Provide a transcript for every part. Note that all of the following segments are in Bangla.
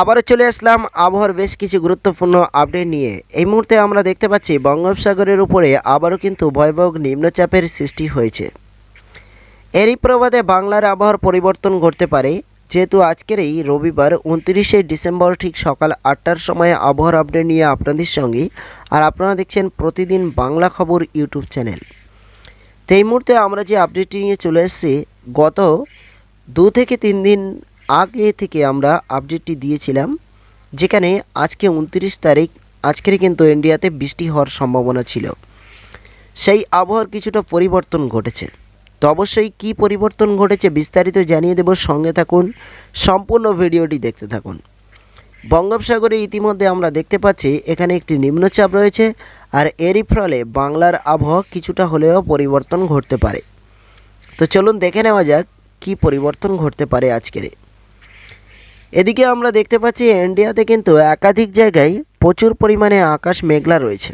আবারও চলে আসলাম আবহাওয়ার বেশ কিছু গুরুত্বপূর্ণ আপডেট নিয়ে। এই মুহূর্তে আমরা দেখতে পাচ্ছি বঙ্গোপসাগরের উপরে আবারও কিন্তু ভয়াবহ নিম্নচাপের সৃষ্টি হয়েছে। এরই প্রবাদে বাংলার আবহাওয়ার পরিবর্তন ঘটতে পারে। যেহেতু আজকের এই রবিবার উনত্রিশে ডিসেম্বর ঠিক সকাল আটটার সময় আবহাওয়ার আপডেট নিয়ে আপনাদের সঙ্গে। আর আপনারা দেখছেন প্রতিদিন বাংলা খবর ইউটিউব চ্যানেল। তো এই মুহূর্তে আমরা যে আপডেটটি নিয়ে চলে এসেছি, গত দু থেকে তিন দিন আগে থেকে আমরা আপডেটটি দিয়েছিলাম, যেখানে আজকে উনত্রিশ তারিখ আজকের কিন্তু ইন্ডিয়াতে বৃষ্টি হওয়ার সম্ভাবনা ছিল। সেই আবহাওয়ার কিছুটা পরিবর্তন ঘটেছে। তো অবশ্যই কী পরিবর্তন ঘটেছে বিস্তারিত জানিয়ে দেব, সঙ্গে থাকুন, সম্পূর্ণ ভিডিওটি দেখতে থাকুন। বঙ্গোপসাগরে ইতিমধ্যে আমরা দেখতে পাচ্ছি, এখানে একটি নিম্নচাপ রয়েছে, আর এরই ফলে বাংলার আবহাওয়া কিছুটা হলেও পরিবর্তন ঘটতে পারে। তো চলুন দেখে নেওয়া যাক, কী পরিবর্তন ঘটতে পারে আজকের এদিকে আমরা দেখতে পাচ্ছি ইন্ডিয়াতে কিন্তু একাধিক জায়গায় প্রচুর পরিমাণে আকাশ মেঘলা রয়েছে।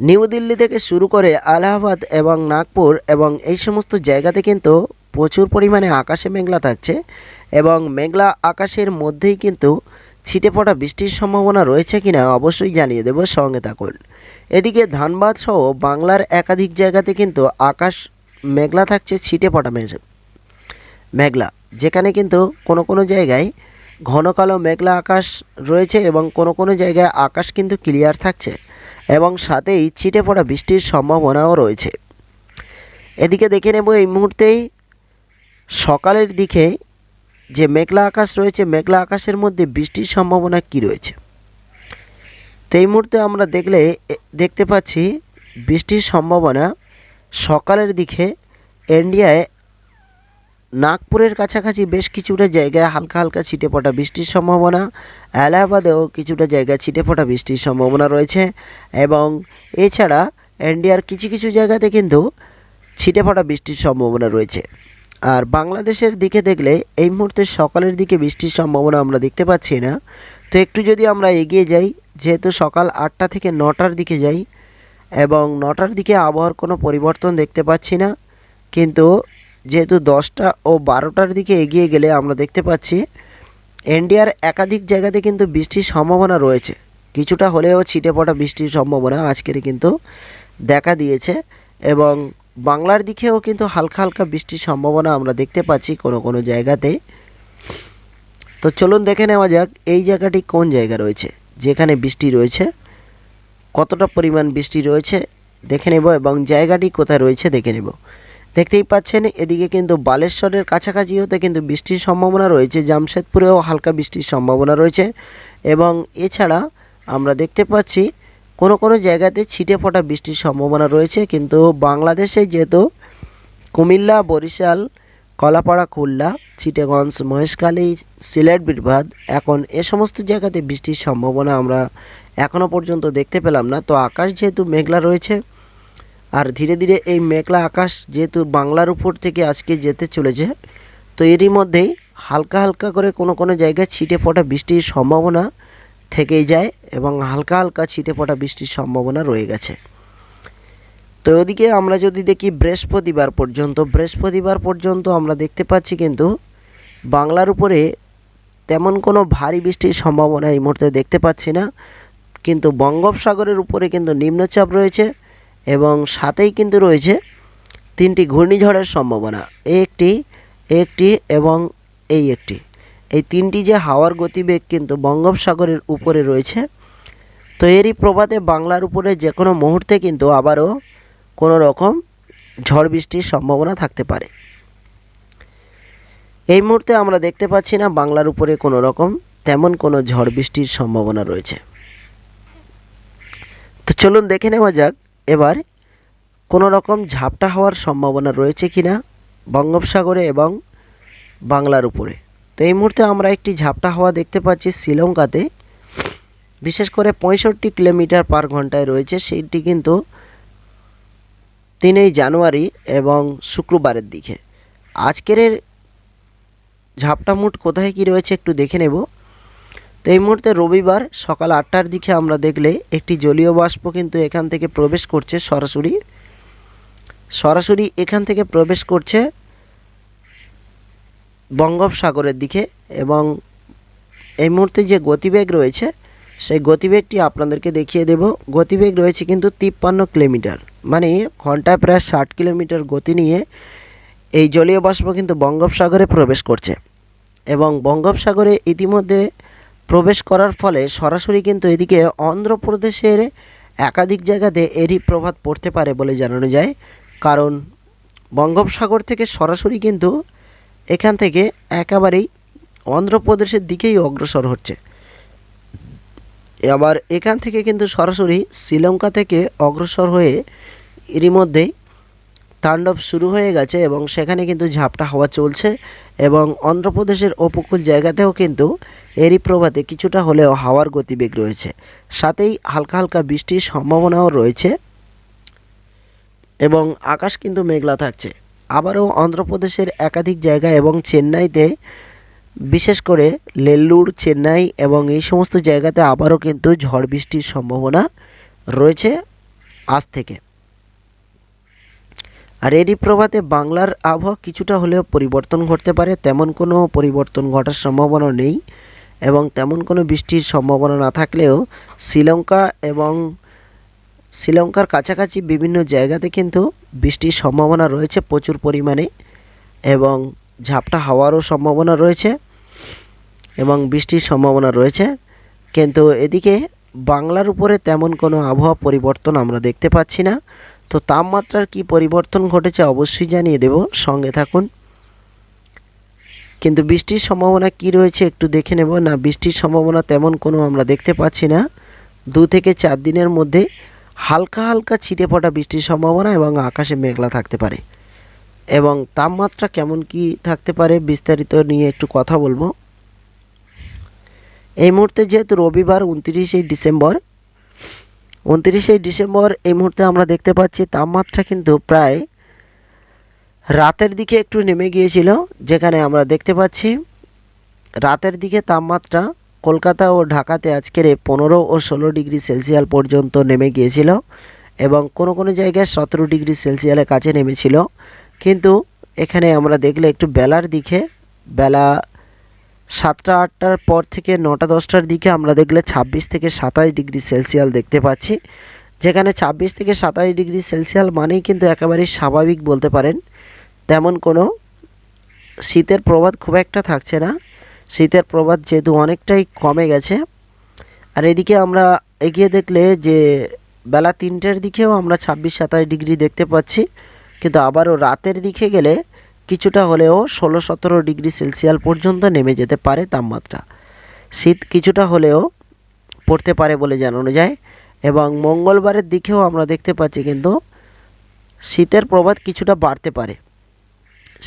নিউ দিল্লি থেকে শুরু করে আলাহাবাদ এবং নাগপুর এবং এই সমস্ত জায়গাতে কিন্তু প্রচুর পরিমাণে আকাশে মেঘলা থাকছে এবং মেঘলা আকাশের মধ্যেই কিন্তু ছিটে পড়া বৃষ্টির সম্ভাবনা রয়েছে কিনা অবশ্যই জানিয়ে দেব, সঙ্গে থাকুন। এদিকে ধানবাদ সহ বাংলার একাধিক জায়গাতে কিন্তু আকাশ মেঘলা থাকছে, ছিটে পড়া মেঘ মেঘলা, যেখানে কিন্তু কোনো কোনো জায়গায় ঘন কালো মেঘলা আকাশ রয়েছে এবং কোনো কোনো জায়গায় আকাশ কিন্তু ক্লিয়ার থাকছে এবং সাথেই ছিটে পড়া বৃষ্টির সম্ভাবনাও রয়েছে। এদিকে দেখে নেব এই মুহূর্তেই সকালের দিকে যে মেঘলা আকাশ রয়েছে, মেঘলা আকাশের মধ্যে বৃষ্টির সম্ভাবনা কি রয়েছে? তো এই মুহূর্তে আমরা দেখলে দেখতে পাচ্ছি বৃষ্টির সম্ভাবনা সকালের দিকে ইন্ডিয়ায় নাগপুরের কাছাকাছি বেশ কিছুটা জায়গায় হালকা হালকা ছিটে পড়া বৃষ্টির সম্ভাবনা। এলাহাবাদেও কিছুটা জায়গায় ছিটে পড়া বৃষ্টির সম্ভাবনা রয়েছে এবং এছাড়া ইন্ডিয়ার কিছু কিছু জায়গাতে কিন্তু ছিটে পড়া বৃষ্টির সম্ভাবনা রয়েছে। আর বাংলাদেশের দিকে দেখলে এই মুহূর্তে সকালের দিকে বৃষ্টির সম্ভাবনা আমরা দেখতে পাচ্ছি না। তো একটু যদি আমরা এগিয়ে যাই, যেহেতু সকাল আটটা থেকে নটার দিকে যাই এবং নটার দিকে আবহাওয়ার কোনো পরিবর্তন দেখতে পাচ্ছি না, কিন্তু যেহেতু দশটা ও বারোটার দিকে এগিয়ে গেলে আমরা দেখতে পাচ্ছি ইন্ডিয়ার একাধিক জায়গাতে কিন্তু বৃষ্টির সম্ভাবনা রয়েছে। কিছুটা হলেও ছিটে পড়া বৃষ্টির সম্ভাবনা আজকের কিন্তু দেখা দিয়েছে এবং বাংলার দিকেও কিন্তু হালকা হালকা বৃষ্টির সম্ভাবনা আমরা দেখতে পাচ্ছি কোনো কোনো জায়গাতে। তো চলুন দেখে নেওয়া যাক, এই জায়গাটি কোন জায়গা রয়েছে, যেখানে বৃষ্টি রয়েছে, কতটা পরিমাণ বৃষ্টি রয়েছে, দেখে নেব এবং জায়গাটি কোথায় রয়েছে দেখে নেব। দেখতেই পাচ্ছেন, এদিকে কিন্তু বালেশ্বরের কাছাকাছি হতে কিন্তু বৃষ্টির সম্ভাবনা রয়েছে। জামশেদপুরেও হালকা বৃষ্টির সম্ভাবনা রয়েছে এবং এছাড়া আমরা দেখতে পাচ্ছি, কোনো কোনো জায়গাতে ছিটে ফোটা বৃষ্টির সম্ভাবনা রয়েছে। কিন্তু বাংলাদেশে যেহেতু কুমিল্লা, বরিশাল, কলাপাড়া, খুলনা, চিটেগঞ্জ, মহেশখালী, সিলেট বিভাগ এখন এ সমস্ত জায়গাতে বৃষ্টির সম্ভাবনা আমরা এখনও পর্যন্ত দেখতে পেলাম না। তো আকাশ যেহেতু মেঘলা রয়েছে আর ধীরে ধীরে এই মেঘলা আকাশ যেহেতু বাংলার উপর থেকে আজকে যেতে চলেছে, তো এরই মধ্যেই হালকা হালকা করে কোনো কোনো জায়গায় ছিটে ফোটা বৃষ্টির সম্ভাবনা থেকেই যায় এবং হালকা হালকা ছিটে ফোটা বৃষ্টির সম্ভাবনা রয়ে গেছে। তো ওদিকে আমরা যদি দেখি বৃহস্পতিবার পর্যন্ত বৃহস্পতিবার পর্যন্ত আমরা দেখতে পাচ্ছি কিন্তু বাংলার উপরে তেমন কোনো ভারী বৃষ্টির সম্ভাবনা এই মুহূর্তে দেখতে পাচ্ছি না, কিন্তু বঙ্গোপসাগরের উপরে কিন্তু নিম্নচাপ রয়েছে। এবং সাথেই কিন্তু রয়েছে তিনটি ঘূর্ণিঝড়ের সম্ভাবনা একটি একটি এবং এই একটি। এই তিনটি যে হাওয়ার গতিবেগ কিন্তু বঙ্গোপসাগরের উপরে রয়েছে। তো এরই প্রভাতে বাংলার উপরে যে কোনো মুহূর্তে কিন্তু আবারও কোনো রকম ঝড় বৃষ্টির সম্ভাবনা থাকতে পারে। এই মুহূর্তে আমরা দেখতে পাচ্ছি না বাংলার উপরে কোনো রকম তেমন কোনো ঝড় বৃষ্টির সম্ভাবনা রয়েছে। তো চলুন দেখে নেওয়া যাক এবার কোনো রকম ঝাপটা হওয়ার সম্ভাবনা রয়েছে কি না বঙ্গোপসাগরে এবং বাংলার উপরে। তো এই মুহূর্তে আমরা একটি ঝাপটা হওয়া দেখতে পাচ্ছি শ্রীলঙ্কাতে। বিশেষ করে পঁয়ষট্টি কিলোমিটার পার ঘন্টায় রয়েছে, সেইটি কিন্তু তিনই জানুয়ারি এবং শুক্রবারের দিকে। আজকের ঝাপটা মুঠ কোথায় কি রয়েছে একটু দেখে নেব। তো এই মুহূর্তে রবিবার সকাল আটটার দিকে আমরা দেখলে একটি জলীয় বাষ্প কিন্তু এখান থেকে প্রবেশ করছে সরাসরি। সরাসরি এখান থেকে প্রবেশ করছে বঙ্গোপসাগরের দিকে এবং এই মুহূর্তে যে গতিবেগ রয়েছে, সেই গতিবেগটি আপনাদেরকে দেখিয়ে দেব। গতিবেগ রয়েছে কিন্তু তিপ্পান্ন কিলোমিটার মানে ঘন্টায় প্রায় ষাট কিলোমিটার গতি নিয়ে এই জলীয় বাষ্প কিন্তু বঙ্গোপসাগরে প্রবেশ করছে। এবং বঙ্গোপসাগরে ইতিমধ্যে প্রবেশ করার ফলে সরাসরি কিন্তু এদিকে অন্ধ্রপ্রদেশের একাধিক জায়গাতে এরই প্রভাব পড়তে পারে বলে জানানো যায়। কারণ বঙ্গোপসাগর থেকে সরাসরি কিন্তু এখান থেকে একেবারেই অন্ধ্রপ্রদেশের দিকেই অগ্রসর হচ্ছে। আবার এখান থেকে কিন্তু সরাসরি শ্রীলঙ্কা থেকে অগ্রসর হয়ে এরই মধ্যেই তাণ্ডব শুরু হয়ে গেছে এবং সেখানে কিন্তু ঝাপটা হাওয়া চলছে এবং অন্ধ্রপ্রদেশের উপকূল জায়গাতেও কিন্তু এরই প্রভাতে কিছুটা হলেও হাওয়ার গতিবেগ রয়েছে। সাথেই হালকা হালকা বৃষ্টির সম্ভাবনাও রয়েছে এবং আকাশ কিন্তু মেঘলা থাকছে। আবারও অন্ধ্রপ্রদেশের একাধিক জায়গা এবং চেন্নাইতে, বিশেষ করে নেল্লুর চেন্নাই এবং এই সমস্ত জায়গাতে আবারও কিন্তু ঝড় বৃষ্টির সম্ভাবনা রয়েছে আজ থেকে। আর এরই প্রভাতে বাংলার আবহাওয়া কিছুটা হলেও পরিবর্তন ঘটতে পারে, তেমন কোনো পরিবর্তন ঘটার সম্ভাবনা নেই। এবং তেমন কোনো বৃষ্টির সম্ভাবনা না থাকলেও শ্রীলঙ্কা এবং শ্রীলঙ্কার কাছাকাছি বিভিন্ন জায়গাতে কিন্তু বৃষ্টির সম্ভাবনা রয়েছে প্রচুর পরিমাণে এবং ঝাপটা হওয়ারও সম্ভাবনা রয়েছে এবং বৃষ্টির সম্ভাবনা রয়েছে। কিন্তু এদিকে বাংলার উপরে তেমন কোনো আবহাওয়া পরিবর্তন আমরা দেখতে পাচ্ছি না। তো তাপমাত্রার কি পরিবর্তন ঘটেছে অবশ্যই জানিয়ে দেব। সঙ্গে থাকুন। কিন্তু বৃষ্টির সম্ভাবনা কি রয়েছে একটু দেখে নেব। না, বৃষ্টির সম্ভাবনা তেমন কোনো আমরা দেখতে পাচ্ছি না। দু থেকে চার দিনের মধ্যে হালকা হালকা ছিটে পড়া বৃষ্টির সম্ভাবনা এবং আকাশে মেঘলা থাকতে পারে। এবং তাপমাত্রা কেমন কি থাকতে পারে বিস্তারিত নিয়ে একটু কথা বলব। এই মুহূর্তে যেহেতু রবিবার উনত্রিশে ডিসেম্বর উনত্রিশে ডিসেম্বর এই মুহূর্তে আমরা দেখতে পাচ্ছি তাপমাত্রা কিন্তু প্রায় রাতের দিকে একটু নেমে গিয়েছিল, যেখানে আমরা দেখতে পাচ্ছি রাতের দিকে তাপমাত্রা কলকাতা ও ঢাকাতে আজকের পনেরো ও ষোলো ডিগ্রি সেলসিয়াল পর্যন্ত নেমে গিয়েছিল এবং কোনো কোনো জায়গায় সতেরো ডিগ্রি সেলসিয়ালের কাছে নেমেছিল। কিন্তু এখানে আমরা দেখলে একটু বেলার দিকে, বেলা সাতটা আটটার পর থেকে নটা দশটার দিকে আমরা দেখলে ছাব্বিশ থেকে সাতাশ ডিগ্রি সেলসিয়াল দেখতে পাচ্ছি। যেখানে ছাব্বিশ থেকে সাতাশ ডিগ্রি সেলসিয়াল মানেই কিন্তু একেবারেই স্বাভাবিক বলতে পারেন। তেমন কোনো শীতের প্রভাব খুব একটা থাকছে না। শীতের প্রভাব যেহেতু অনেকটাই কমে গেছে। আর এদিকে আমরা এগিয়ে দেখলে যে বেলা তিনটের দিকেও আমরা ছাব্বিশ সাতাশ ডিগ্রি দেখতে পাচ্ছি। কিন্তু আবারও রাতের দিকে গেলে কিছুটা হলেও ষোলো সতেরো ডিগ্রি সেলসিয়াল পর্যন্ত নেমে যেতে পারে তাপমাত্রা। শীত কিছুটা হলেও পড়তে পারে বলে জানানো যায়। এবং মঙ্গলবারের দিকেও আমরা দেখতে পাচ্ছি কিন্তু শীতের প্রভাব কিছুটা বাড়তে পারে।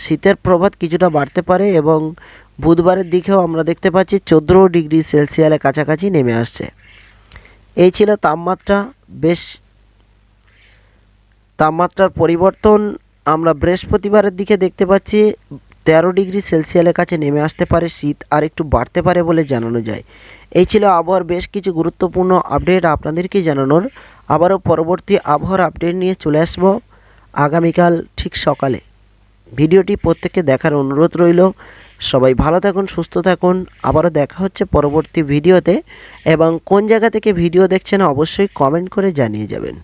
শীতের প্রভাব কিছুটা বাড়তে পারে এবং বুধবারের দিকেও আমরা দেখতে পাচ্ছি চোদ্দ ডিগ্রি সেলসিয়ালের কাছাকাছি নেমে আসছে। এই ছিল তাপমাত্রা। বেশ তাপমাত্রার পরিবর্তন আমরা বৃহস্পতিবারের দিকে দেখতে পাচ্ছি। তেরো ডিগ্রি সেলসিয়ালের কাছে নেমে আসতে পারে। শীত আর একটু বাড়তে পারে বলে জানানো যায়। এই ছিল আবহাওয়ার বেশ কিছু গুরুত্বপূর্ণ আপডেট আপনাদেরকে জানানোর। আবারও পরবর্তী আবহাওয়ার আপডেট নিয়ে চলে আসব। আগামীকাল ঠিক সকালে। ভিডিওটি প্রত্যেককে দেখার অনুরোধ রইল। সবাই ভালো থাকুন, সুস্থ থাকুন। আবারও দেখা হচ্ছে পরবর্তী ভিডিওতে। এবং কোন জায়গা থেকে ভিডিও দেখছেন, অবশ্যই কমেন্ট করে জানিয়ে যাবেন।